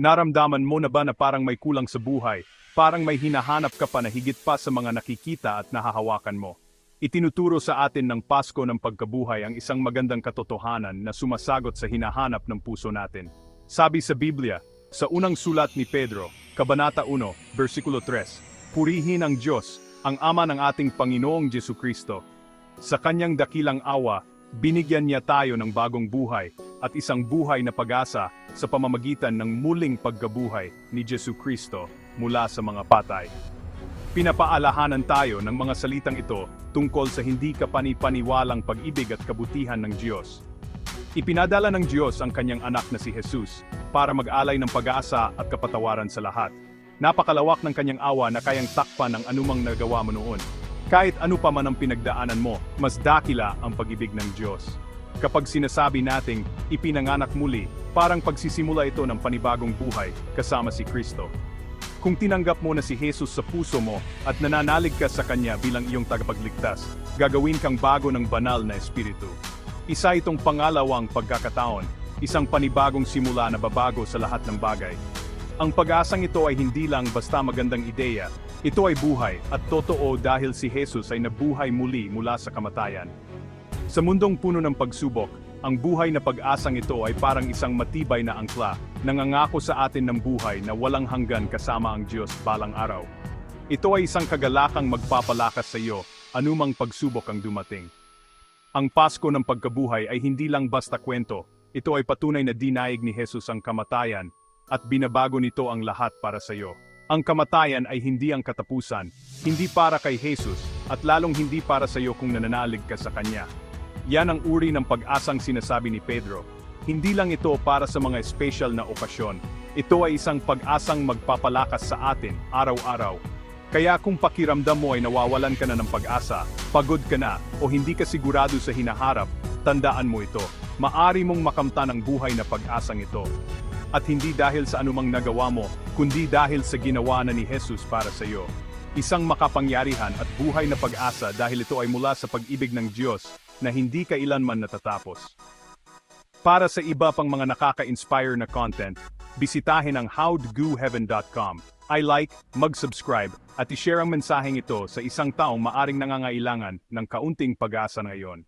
Naramdaman mo na ba na parang may kulang sa buhay, parang may hinahanap ka pa na higit pa sa mga nakikita at nahahawakan mo? Itinuturo sa atin ng Pasko ng pagkabuhay ang isang magandang katotohanan na sumasagot sa hinahanap ng puso natin. Sabi sa Biblia, sa unang sulat ni Pedro, Kabanata 1, versikulo 3, Purihin ang Diyos, ang Ama ng ating Panginoong Jesu Kristo. Sa kanyang dakilang awa, binigyan niya tayo ng bagong buhay at isang buhay na pag-asa sa pamamagitan ng muling pagkabuhay ni Jesu Kristo mula sa mga patay. Pinapaalahanan tayo ng mga salitang ito tungkol sa hindi kapani-paniwalang pag-ibig at kabutihan ng Diyos. Ipinadala ng Diyos ang kanyang anak na si Jesus para mag-alay ng pag-asa at kapatawaran sa lahat. Napakalawak ng kanyang awa na kayang takpan ng anumang nagawa mo noon. Kahit ano pa man ang pinagdaanan mo, mas dakila ang pag-ibig ng Diyos. Kapag sinasabi nating ipinanganak muli, parang pagsisimula ito ng panibagong buhay kasama si Kristo. Kung tinanggap mo na si Jesus sa puso mo at nananalig ka sa Kanya bilang iyong tagapagligtas, gagawin kang bago ng banal na Espiritu. Isa itong pangalawang pagkakataon, isang panibagong simula na babago sa lahat ng bagay. Ang pag-asang ito ay hindi lang basta magandang ideya, ito ay buhay at totoo dahil si Jesus ay nabuhay muli mula sa kamatayan. Sa mundong puno ng pagsubok, ang buhay na pag-asang ito ay parang isang matibay na angkla, nangangako sa atin ng buhay na walang hanggan kasama ang Diyos balang araw. Ito ay isang kagalakang magpapalakas sa iyo, anumang pagsubok ang dumating. Ang Pasko ng pagkabuhay ay hindi lang basta kwento, ito ay patunay na dinaig ni Jesus ang kamatayan, at binabago nito ang lahat para sa iyo. Ang kamatayan ay hindi ang katapusan, hindi para kay Jesus, at lalong hindi para sa iyo kung nananalig ka sa Kanya. Yan ang uri ng pag-asang sinasabi ni Pedro. Hindi lang ito para sa mga special na okasyon. Ito ay isang pag-asang magpapalakas sa atin araw-araw. Kaya kung pakiramdam mo ay nawawalan ka na ng pag-asa, pagod ka na, o hindi ka sigurado sa hinaharap, tandaan mo ito. Maari mong makamtan ang buhay na pag-asang ito. At hindi dahil sa anumang nagawa mo, kundi dahil sa ginawa na ni Jesus para sa iyo. Isang makapangyarihan at buhay na pag-asa dahil ito ay mula sa pag-ibig ng Diyos na hindi kailanman natatapos. Para sa iba pang mga nakaka-inspire na content, bisitahin ang howtogooheaven.com. I like, mag-subscribe, at i-share ang mensaheng ito sa isang taong maaring nangangailangan ng kaunting pag-asa ngayon.